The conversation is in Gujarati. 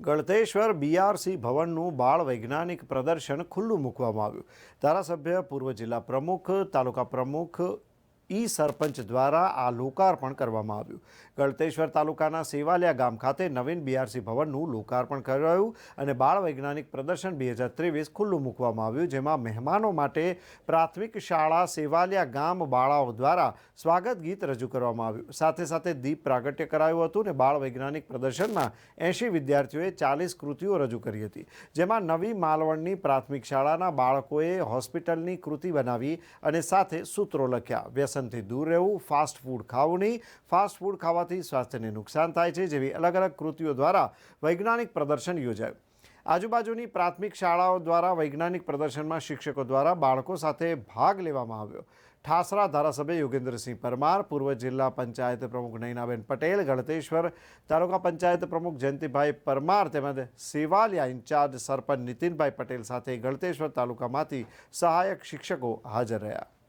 ગળતેશ્વર બીઆરસી ભવનનું બાળ વૈજ્ઞાનિક પ્રદર્શન ખુલ્લું મૂકવામાં આવ્યું. ધારાસભ્ય, પૂર્વ જિલ્લા પ્રમુખ, તાલુકા પ્રમુખ ઈ સરપંચ દ્વારા આ લોકાર્પણ કરવામાં આવ્યું. ગળતેશ્વર તાલુકાના સેવાલિયા ગામ ખાતે નવીન બીઆરસી ભવનનું લોકાર્પણ કરાયું અને બાળ વૈજ્ઞાનિક પ્રદર્શન બે હજાર ત્રેવીસ ખુલ્લું મૂકવામાં આવ્યું, જેમાં મહેમાનો માટે પ્રાથમિક શાળા સેવાલિયા ગામ બાળાઓ દ્વારા સ્વાગત ગીત રજૂ કરવામાં આવ્યું. સાથે સાથે દીપ પ્રાગટ્ય કરાયું હતું અને બાળ વૈજ્ઞાનિક પ્રદર્શનમાં એંશી વિદ્યાર્થીઓએ ચાલીસ કૃતિઓ રજૂ કરી હતી. જેમાં નવી માલવણની પ્રાથમિક શાળાના બાળકોએ હોસ્પિટલની કૃતિ બનાવી અને સાથે સૂત્રો લખ્યા. વ્યસનથી દૂર રહેવું ફાસ્ટ ફૂડ ખાવું નહીં. ફાસ્ટ ફૂડ ખાવાથી સ્વાસ્થ્યને નુકસાન થાય છે, જેવી અલગ અલગ કૃતિઓ દ્વારા વૈજ્ઞાનિક પ્રદર્શન યોજાયું. આજુબાજુની પ્રાથમિક શાળાઓ દ્વારા વૈજ્ઞાનિક પ્રદર્શનમાં શિક્ષકો દ્વારા બાળકો સાથે ભાગ લેવામાં આવ્યો. ઠાસરા ધારાસભ્ય યોગેન્દ્રસિંહ પરમાર, પૂર્વ જિલ્લા પંચાયત પ્રમુખ નૈનાબેન પટેલ ગળતેશ્વર તાલુકા પંચાયત પ્રમુખ જયંતિભાઈ પરમાર તેમજ સેવાલિયા ઇન્ચાર્જ સરપંચ નીતિનભાઈ પટેલ સાથે ગળતેશ્વર તાલુકામાંથી સહાયક શિક્ષકો હાજર રહ્યા.